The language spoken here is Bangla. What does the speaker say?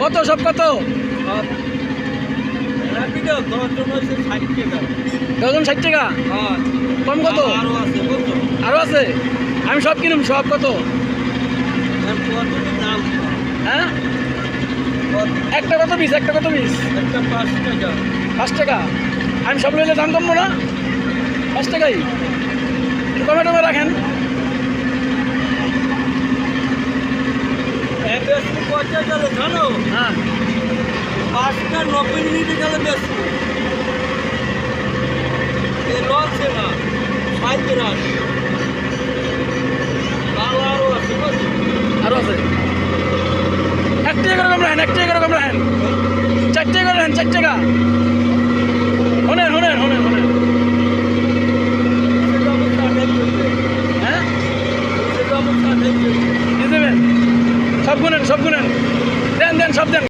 কত সব কত? ডজন ষাট টাকা? কম কত? আরও আছে? আমি সব কিনুম, সব কত? হ্যাঁ? একটা কত পিস, একটা কত পিস? পাঁচ টাকা। আমি সব লইলে দাম কমবো না? পাঁচ টাকাই। কমে টমে রাখেন। বেশি পয়সা গেলে জানো হ্যাঁ পাঁচটা নব্বই মিনিটে গেলে বেশি লঞ্চে না সাইতে রাখ লাল আরও আছে বুঝলি? আরও আছে এক টাকা করে হেন রাখেন এগারো টাকা করে কম রাখেন চার টাকা করে সব গুনেন সব গুনেন। দেন দেন সব দেন।